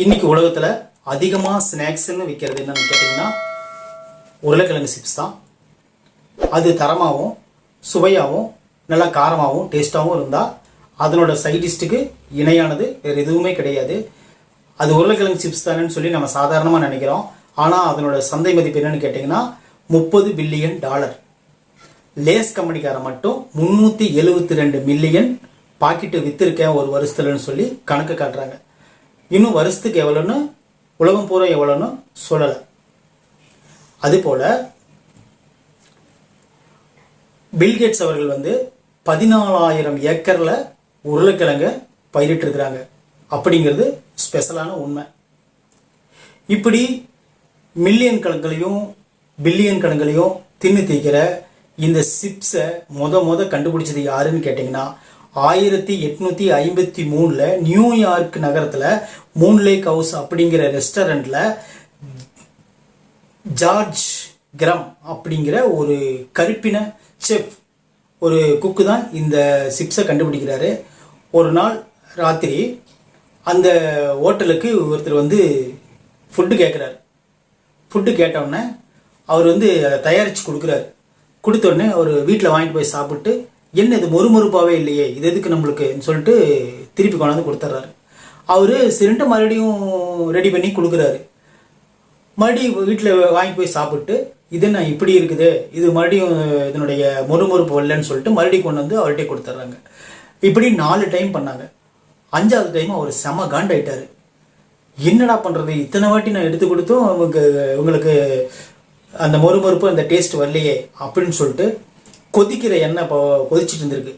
இன்னைக்கு உலகத்தில் அதிகமாக ஸ்நாக்ஸ்ன்னு விற்கிறது என்னன்னு கேட்டிங்கன்னா உருளைக்கிழங்கு சிப்ஸ் தான். அது தரமாகவும் சுவையாகவும் நல்லா காரமாகவும் டேஸ்ட்டாகவும் இருந்தால் அதனோட சைடிஸ்ட்டுக்கு இணையானது வேறு எதுவுமே கிடையாது. அது உருளைக்கிழங்கு சிப்ஸ் தானேன்னு சொல்லி நம்ம சாதாரணமாக நினைக்கிறோம். ஆனால் அதனோட சந்தை மதிப்பு என்னன்னு கேட்டிங்கன்னா முப்பது பில்லியன் டாலர் லேஸ் கம்பெனிக்காரன் மட்டும் முந்நூற்றி எழுபத்தி ரெண்டு மில்லியன் பாக்கெட்டு விற்றுருக்கேன் ஒரு வருஷத்துலன்னு சொல்லி கணக்கு காட்டுறாங்க. இன்னும் வருஷத்துக்கு எவ்வளோன்னு உலகம் பூரா எவ்வளோன்னு சொல்லலை. அதுபோல் பில்கேட்ஸ் அவர்கள் வந்து பதினாலாயிரம் ஏக்கரில் உருளைக்கிழங்க பயிரிட்டிருக்கிறாங்க. அப்படிங்கிறது ஸ்பெஷலான உண்மை. இப்படி மில்லியன் கணக்குலையும் பில்லியன் கணக்குலையும் தின்னு தீக்கிற இந்த சிப்ஸை முத முத கண்டுபிடிச்சது யாருன்னு கேட்டிங்கன்னா ஆயிரத்தி எட்நூற்றி ஐம்பத்தி மூணில் நியூயார்க் நகரத்தில் மூன்லேக் ஹவுஸ் அப்படிங்கிற ரெஸ்டாரண்ட்டில் ஜார்ஜ் கிரம் அப்படிங்கிற ஒரு கருப்பின செஃப் ஒரு குக்கு தான் இந்த சிப்ஸை கண்டுபிடிக்கிறாரு. ஒரு நாள் ராத்திரி அந்த ஹோட்டலுக்கு ஒருத்தர் வந்து ஃபுட்டு கேட்குறாரு ஃபுட்டு கேட்டவுடனே அவர் வந்து தயாரித்து கொடுக்குறாரு. கொடுத்தோடனே அவர் வீட்டில் வாங்கிட்டு போய் சாப்பிட்டு என்ன இது மொறுமொறுப்பாகவே இல்லையே இது எதுக்கு நம்மளுக்குன்னு சொல்லிட்டு திருப்பி கொண்டாந்து கொடுத்துட்றாரு அவர் சிலிண்டர் மறுபடியும் ரெடி பண்ணி கொடுக்குறாரு. மறுபடியும் வீட்டில் வாங்கி போய் சாப்பிட்டு இது என்ன இப்படி இருக்குது? இது மறுபடியும் இதனுடைய மொறுமொறுப்பு வரலன்னு சொல்லிட்டு மறுபடியும் கொண்டு வந்து அவர்கிட்ட கொடுத்துட்றாங்க இப்படி நாலு டைம் பண்ணாங்க. அஞ்சாவது டைம் அவர் செம காண்டாயிட்டார். என்னடா பண்ணுறது இத்தனை வாட்டி நான் எடுத்து கொடுத்தும் உங்களுக்கு உங்களுக்கு அந்த மொறுமொறுப்பு அந்த டேஸ்ட் வரலையே அப்படின்னு சொல்லிட்டு கொதிக்கிற எண்ணெய் இப்போ கொதிச்சிட்டு இருந்திருக்கு.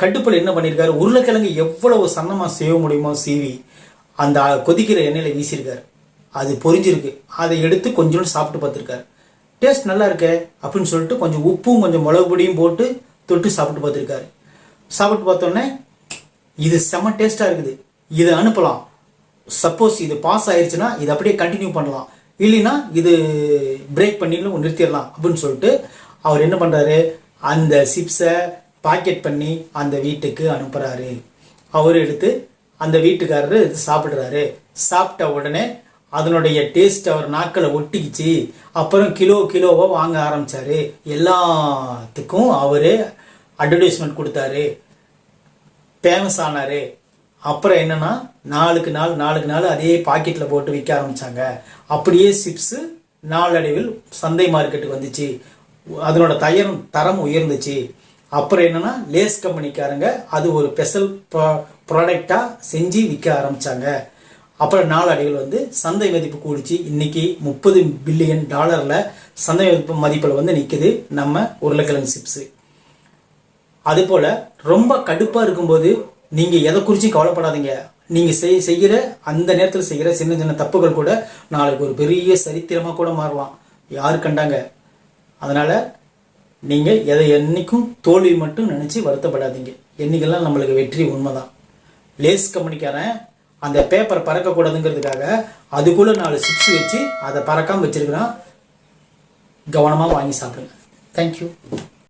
கட்டுப்பில் என்ன பண்ணியிருக்காரு உருளைக்கிழங்கு எவ்வளவு சன்னமாக செய்ய முடியுமோ சீவி அந்த கொதிக்கிற எண்ணெயில் வீசியிருக்காரு. அது பொரிஞ்சிருக்கு. அதை எடுத்து கொஞ்சோண்டு சாப்பிட்டு பார்த்துருக்காரு. டேஸ்ட் நல்லா இருக்கே அப்படின்னு சொல்லிட்டு கொஞ்சம் உப்பும் கொஞ்சம் மிளகு பொடியும் போட்டு தொட்டு சாப்பிட்டு பார்த்துருக்காரு. சாப்பிட்டு பார்த்தோன்னே இது செம்ம டேஸ்ட்டாக இருக்குது. இதை அனுப்பலாம். சப்போஸ் இது பாஸ் ஆயிடுச்சுன்னா இது அப்படியே கண்டினியூ பண்ணலாம். இல்லைன்னா இது பிரேக் பண்ணிடலாம் நிறுத்திடலாம் அப்படின்னு சொல்லிட்டு அவர் என்ன பண்ணுறாரு அந்த சிப்ஸை பாக்கெட் பண்ணி அந்த வீட்டுக்கு அனுப்புகிறாரு அவர் எடுத்து அந்த வீட்டுக்காரரு எடுத்து சாப்பிட்றாரு. சாப்பிட்ட உடனே அதனுடைய டேஸ்ட் அவர் நாக்களை ஒட்டிக்கிச்சு. அப்புறம் கிலோ கிலோவாக வாங்க ஆரம்பிச்சாரு. எல்லாத்துக்கும் அவர் அட்வர்டைஸ்மெண்ட் கொடுத்தாரு. ஃபேமஸ் ஆனார். அப்புறம் என்னென்னா நாளுக்கு நாள் நாளுக்கு நாள் அதே பாக்கெட்டில் போட்டு விற்க ஆரம்பிச்சாங்க. அப்படியே சிப்ஸு நாளடைவில் சந்தை மார்க்கெட்டுக்கு வந்துச்சு. அதனோட தயம் தரம் உயர்ந்துச்சு. அப்புறம் என்னன்னா லேஸ் கம்பெனிக்காரங்க அது ஒரு ஸ்பெஷல் ப்ராடக்டாக செஞ்சு விற்க ஆரம்பித்தாங்க அப்புறம் நாளடைவில் வந்து சந்தை மதிப்பு கூடிச்சு. இன்னைக்கு முப்பது பில்லியன் டாலரில் சந்தை மதிப்பு மதிப்பில் வந்து நிற்குது நம்ம உருளைக்கிழங்கு சிப்ஸு. அதுபோல் ரொம்ப கடுப்பாக இருக்கும்போது நீங்கள் எதை குறித்து கவலைப்படாதீங்க. நீங்கள் செய் செய்கிற அந்த நேரத்தில் செய்கிற சின்ன சின்ன தப்புகள் கூட நாளைக்கு ஒரு பெரிய சரித்திரமாக கூட மாறலாம். யார் கண்டாங்க? அதனால் நீங்கள் எதை என்றைக்கும் தோல்வி மட்டும் நினச்சி வருத்தப்படாதீங்க. என்றைக்கெல்லாம் நம்மளுக்கு வெற்றி உண்மைதான். லேஸ் கம்பெனிக்காரன் அந்த பேப்பரை பறக்கக்கூடாதுங்கிறதுக்காக அதுக்குள்ளே நாலு சிப்ஸ் வச்சு அதை பறக்காமல் வச்சுருக்கிறான். கவனமாக வாங்கி சாப்பிடுங்க. தேங்க்யூ